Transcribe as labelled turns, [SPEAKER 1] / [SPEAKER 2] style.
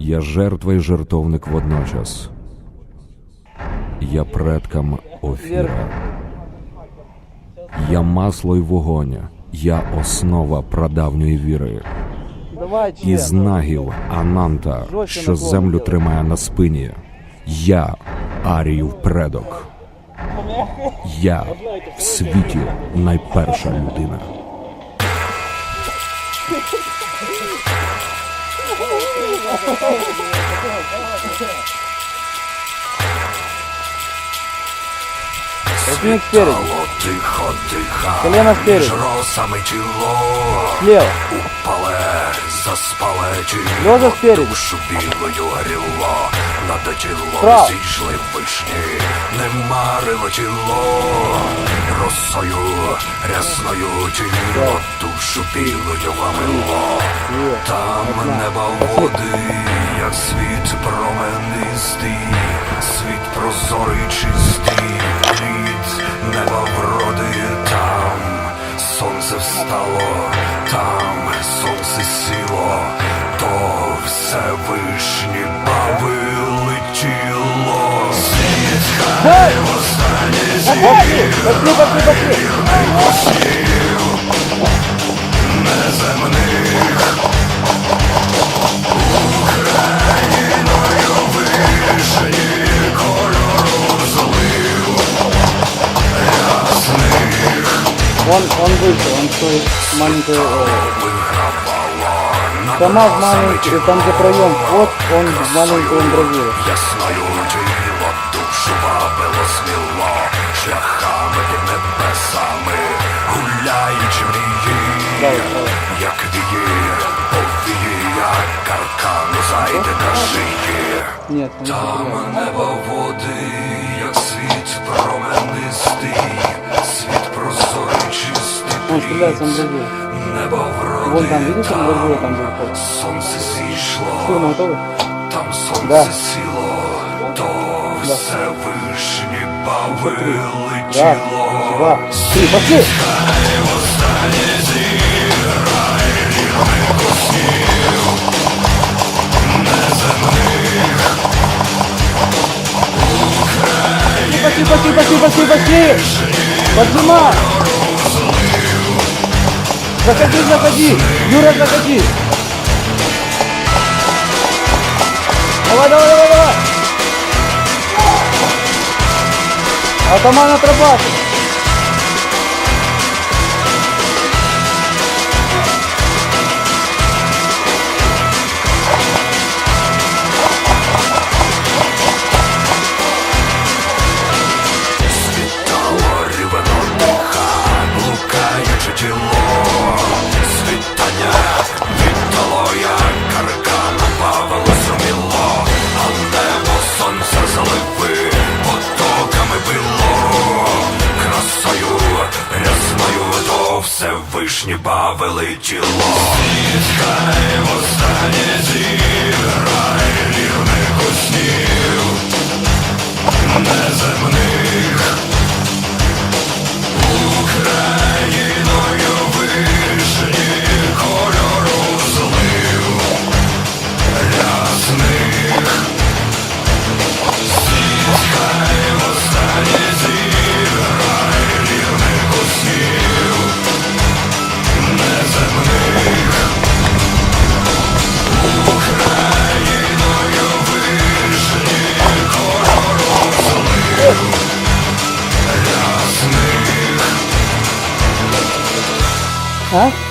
[SPEAKER 1] Я жертва і жертовник водночас. Я предкам Офіра. Я масло й вогонь. Я основа прадавньої віри.
[SPEAKER 2] Давай, член.
[SPEAKER 1] Із нагів Ананта, що землю тримає на спині. Я Аріїв предок. Я в світі найперша людина.
[SPEAKER 2] Снег спереди.
[SPEAKER 3] Тихо.
[SPEAKER 2] Колено спереди. Слева. Льоза
[SPEAKER 3] тіло,
[SPEAKER 2] спереди.
[SPEAKER 3] душу білою горіло, над тіло
[SPEAKER 2] Справа.
[SPEAKER 3] зійшли вишні, не марило тіло, росою рясною тіло, душу білою вамило, там неба води, як світ променистий, світ прозорий чистий, плід неба там, встало, там сонце сіло, то все вишні баби летіло. Світ хай востаннє
[SPEAKER 2] Пошли, пошли, пошли, пошли.
[SPEAKER 3] неземних
[SPEAKER 2] Он, он вышел, он свой маленький... э,
[SPEAKER 3] вигравала на
[SPEAKER 2] КамАЗ там где проем, вот он в маленькую амбразуру.
[SPEAKER 3] Ясною тіло душу бабило сміло Шляхами під небесами Гуляючи мрії. Як вії, повії, як каркану зайде на шиї. Там небо води, як світ променистий
[SPEAKER 2] Он стреляет с амбразуры.
[SPEAKER 3] Небо вроди
[SPEAKER 2] Вон там, видишь, амбразура там был вход?
[SPEAKER 3] Сонце зійшло
[SPEAKER 2] Штурм готовый?
[SPEAKER 3] Там сонце
[SPEAKER 2] Да.
[SPEAKER 3] сіло, то все вишні баби
[SPEAKER 2] Раз,
[SPEAKER 3] летіло.
[SPEAKER 2] два, три, пошли! Пошли, пошли, пошли, пошли, пошли! Поджимай! Заходи, заходи! Юра, заходи! Давай, давай, давай, давай! Атаман отрабатывай!
[SPEAKER 3] То все вишні бавили тіло. Хай востаннє зіграє рівних снів
[SPEAKER 2] हाँ